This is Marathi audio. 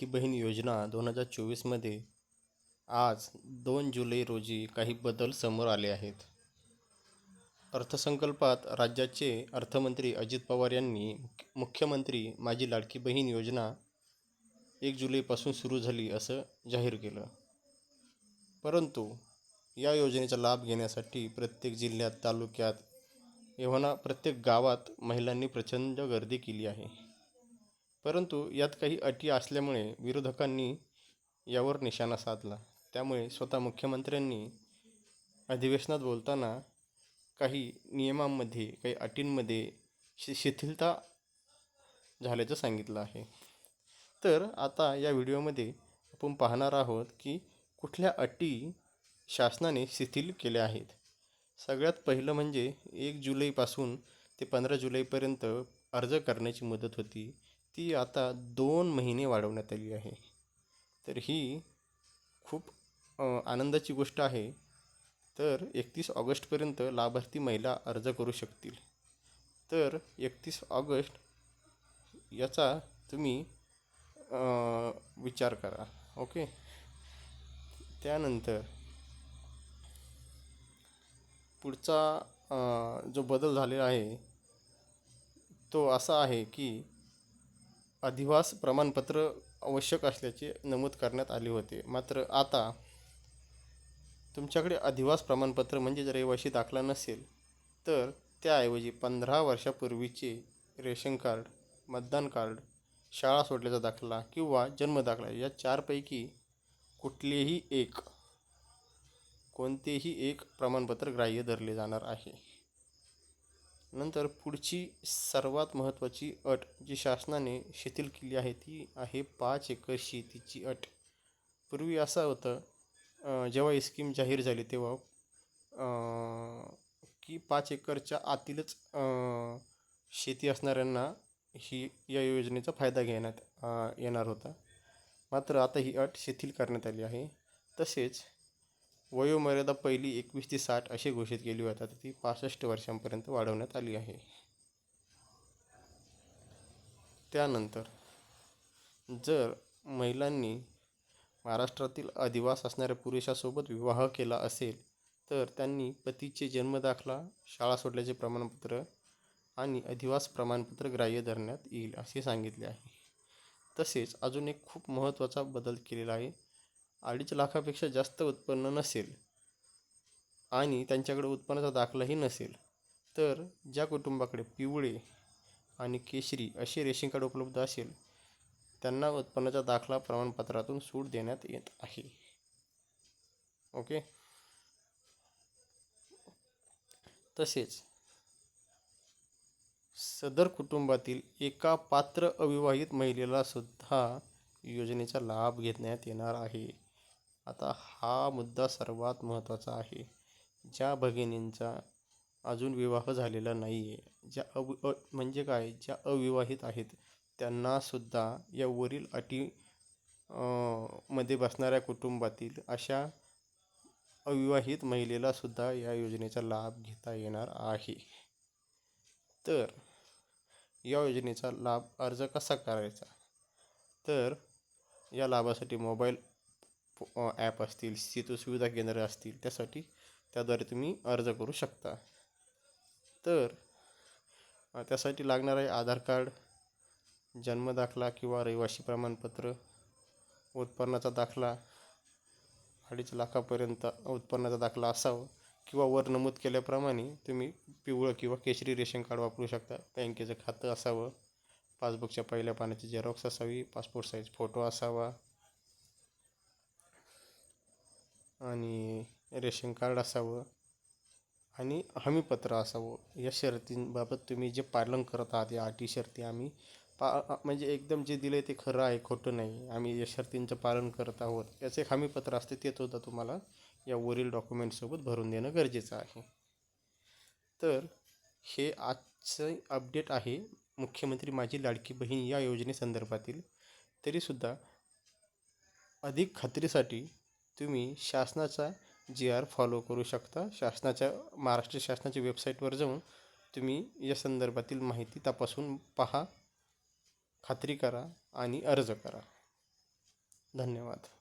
लाडकी बहीण योजना दोन हजार चोवीसमध्ये आज दोन जुलै रोजी काही बदल समोर आले आहेत. अर्थसंकल्पात राज्याचे अर्थमंत्री अजित पवार यांनी मुख्यमंत्री माझी लाडकी बहीण योजना एक जुलैपासून सुरू झाली असं जाहीर केलं. परंतु या योजनेचा लाभ घेण्यासाठी प्रत्येक जिल्ह्यात तालुक्यात एव्हाना प्रत्येक गावात महिलांनी प्रचंड गर्दी केली आहे. परंतु यात काही अटी असल्यामुळे विरोधकांनी यावर निशाणा साधला. त्यामुळे स्वतः मुख्यमंत्र्यांनी अधिवेशनात बोलताना काही नियमांमध्ये काही अटींमध्ये शि शिथिलता झाल्याचं सांगितलं आहे. तर आता या व्हिडिओमध्ये आपण पाहणार आहोत की कुठल्या अटी शासनाने शिथिल केल्या आहेत. सगळ्यात पहिलं म्हणजे एक जुलैपासून ते पंधरा जुलैपर्यंत अर्ज करण्याची मुदत होती. ती आता दोन महिने वाढवण्यात आली आहे. तर ही खूप आनंदाची गोष्ट आहे. तर एकतीस ऑगस्टपर्यंत लाभार्थी महिला अर्ज करू शकतील. तर एकतीस ऑगस्ट याचा तुम्ही विचार करा. ओके? त्यानंतर पुढचा जो बदल झालेला आहे तो असा आहे की अधिवास प्रमाणपत्र आवश्यक असल्याचे नमूद करण्यात आले होते. मात्र आता तुमच्याकडे अधिवास प्रमाणपत्र म्हणजे जर रहिवाशी दाखला नसेल तर त्याऐवजी पंधरा वर्षापूर्वीचे रेशन कार्ड मतदान कार्ड शाळा सोडल्याचा दाखला किंवा जन्मदाखला या चारपैकी कुठलेही एक कोणतेही एक प्रमाणपत्र ग्राह्य धरले जाणार आहे. नंतर पुढची सर्वात महत्त्वाची अट जी शासनाने शिथिल केली आहे ती आहे पाच एकर शेतीची अट. पूर्वी असं होतं जेव्हा ही स्कीम जाहीर झाली तेव्हा की पाच एकरच्या आतीलच शेती असणाऱ्यांना ही या योजनेचा फायदा घेण्यात येणार होता. मात्र आता ही अट शिथिल करण्यात आली आहे. तसेच वयोमर्यादा पहिली एकवीस ते साठ अशी घोषित केली होती तर ती पासष्ट वर्षांपर्यंत वाढवण्यात आली आहे. त्यानंतर जर महिलांनी महाराष्ट्रातील अधिवास असणाऱ्या पुरुषासोबत विवाह केला असेल तर त्यांनी पतीचे जन्मदाखला शाळा सोडल्याचे प्रमाणपत्र आणि अधिवास प्रमाणपत्र ग्राह्य धरण्यात येईल असे सांगितले आहे. तसेच अजून एक खूप महत्त्वाचा बदल केलेला आहे. अडीच लाखापेक्षा जास्त उत्पन्न नसेल आणि त्यांच्याकडे उत्पन्नाचा दाखलाही नसेल तर ज्या कुटुंबाकडे पिवळे आणि केशरी असे रेशन कार्ड उपलब्ध असेल त्यांना उत्पन्नाचा दाखला प्रमाणपत्रातून सूट देण्यात येत आहे. ओके? तसेच सदर कुटुंबातील एका पात्र अविवाहित महिलेला सुद्धा योजनेचा लाभ घेण्यात येणार आहे. आता हा मुद्दा सर्वात महत्त्वाचा आहे. ज्या भगिनींचा अजून विवाह झालेला नाही आहे ज्या अव अ म्हणजे काय ज्या अविवाहित आहेत त्यांनासुद्धा या वरील अटी मध्ये बसणाऱ्या कुटुंबातील अशा अविवाहित महिलेलासुद्धा या योजनेचा लाभ घेता येणार आहे. तर या योजनेचा लाभ अर्ज कसा करायचा? तर या लाभासाठी मोबाईल ॲप असतील सेतू सुविधा केंद्र असतील त्यासाठी त्याद्वारे तुम्ही अर्ज करू शकता. तर त्यासाठी लागणार आहे आधार कार्ड जन्मदाखला किंवा रहिवासी प्रमाणपत्र उत्पन्नाचा दाखला अडीच लाखापर्यंत उत्पन्नाचा दाखला असावा किंवा वर नमूद केल्याप्रमाणे तुम्ही पिवळं किंवा केशरी रेशन कार्ड वापरू शकता. बँकेचं खातं असावं पासबुकच्या पहिल्या पानाची झेरॉक्स असावी पासपोर्ट साईज फोटो असावा आणि रेशन कार्ड असावं आणि हमीपत्र असावं. या शर्तींबाबत तुम्ही जे पालन करत आहात या अटी शर्ती आम्ही पा म्हणजे एकदम जे दिलं आहे ते खरं आहे खोटं नाही. आम्ही या शर्तींचं पालन करत आहोत. याचं एक हमीपत्र असते ते सुद्धा तुम्हाला या वरील डॉक्युमेंटसोबत भरून देणं गरजेचं आहे. तर हे आजचं अपडेट आहे. मुख्यमंत्री माझी लाडकी बहीण या योजनेसंदर्भातील तरीसुद्धा अधिक खात्रीसाठी तुम्ही शासनाचा जी आर फॉलो करू शकता. शासनाच्या महाराष्ट्र शासनाच्या वेबसाईटवर जाऊन तुम्ही या संदर्भातील माहिती तपासून पहा. खात्री करा आणि अर्ज करा. धन्यवाद.